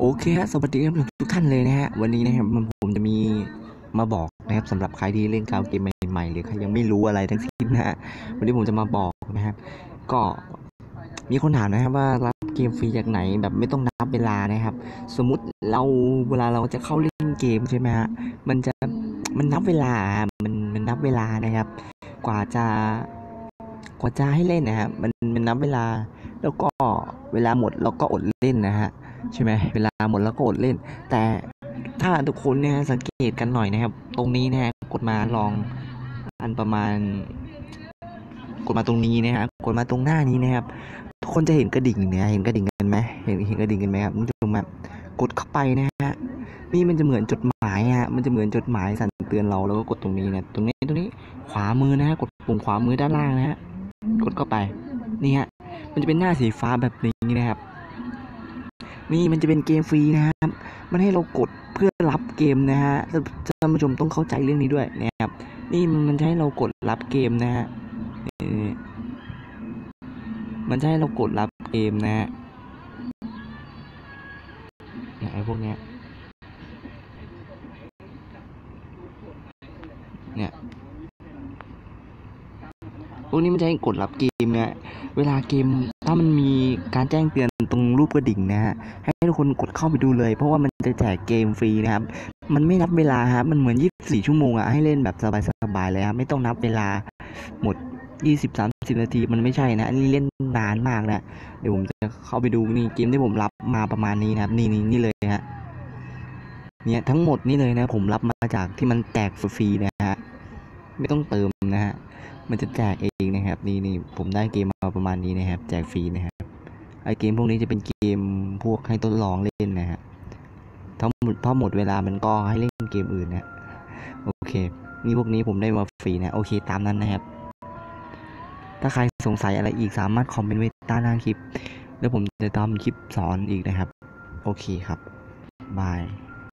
โอเคฮะสวัสดีครับทุกท่านเลยนะฮะวันนี้นะครับมันผมจะมีมาบอกนะครับสำหรับใครที่เล่นเกมใหม่ๆ หรือใครยังไม่รู้อะไรทั้งสิ้นนะฮะวันนี้ผมจะมาบอกนะครับ ก็มีคนถามนะครับว่ารับเกมฟรีจากไหนแบบไม่ต้องนับเวลานะครับ สมมุติเราเวลาเราจะเข้าเล่นเกมใช่ไหมฮะมันจะมันนับเวลามันมันนับเวลานะครับ กว่าจะกว่าจะให้เล่นนะฮะมันมันนับเวลาแล้วก็เวลาหมดเราก็อดเล่นนะฮะ ใช่ไหมเวลาหมดแล้วก็อดเล่น แต่ถ้าทุกคนเนี่ยสังเกตกันหน่อยนะครับ ตรงนี้นะฮะกดมาลองอันประมาณ กดมาตรงนี้นะฮะกดมาตรงหน้านี้นะครับ ทุกคนจะเห็นกระดิ่งเนี่ยเห็นกระดิ่งกันไหมเห็นเห็นกระดิ่งกันไหมครับคุณผู้ชมแบบกดเข้าไปนะฮะนี่มันจะเหมือนจดหมายฮะมันจะเหมือนจดหมายสั่นเตือนเราแล้วก็กดตรงนี้นะตรงนี้ตรงนี้ขวามือนะฮะกดปุ่มขวามือด้านล่างนะฮะกดเข้าไปนี่ฮะมันจะเป็นหน้าสีฟ้าแบบนี้นะครับ นี่มันจะเป็นเกมฟรีนะครับ มันให้เรากดเพื่อรับเกมนะฮะท่านผู้ชมต้องเข้าใจเรื่องนี้ด้วยนะครับ นี่มันจะให้เรากดรับเกมนะฮะนี่มันจะให้เรากดรับเกมนะฮะเนี่ยไอ้พวกเนี้ยเนี่ย พวกนี้มันจะให้กดรับเกมเนี่ยเวลาเกมถ้ามันมีการแจ้งเตือนตรงรูปกระดิ่งนะฮะให้ทุกคนกดเข้าไปดูเลย เพราะว่ามันจะแจกเกมฟรีนะครับ มันไม่นับเวลาครับมันเหมือน 24 ชั่วโมงอะให้เล่นแบบสบายๆเลยครับไม่ต้องนับเวลาหมด 20-30 นาทีมันไม่ใช่นะอันนี้เล่นนานมากนะเดี๋ยวผมจะเข้าไปดูนี่เกมที่ผมรับมาประมาณนี้นะครับ นี่นี่นี่เลยฮะเนี่ยทั้งหมดนี่เลยนะผมรับมาจากที่มันแจกฟรีนะฮะไม่ต้องเติม มันจะแจกเองนะครับนี่นี่ผมได้เกมมาประมาณนี้นะครับ แจกฟรีนะครับไอเกมพวกนี้จะเป็นเกมพวกให้ทดลองเล่นนะฮะทั้งหมดพอหมดเวลามันก็ให้เล่นเกมอื่นนะโอเค นี่พวกนี้ผมได้มาฟรีนะ โอเคตามนั้นนะครับ ถ้าใครสงสัยอะไรอีกสามารถคอมเมนต์ไว้ใต้หน้าคลิป แล้วผมจะทำคลิปสอนอีกนะครับ โอเคครับบาย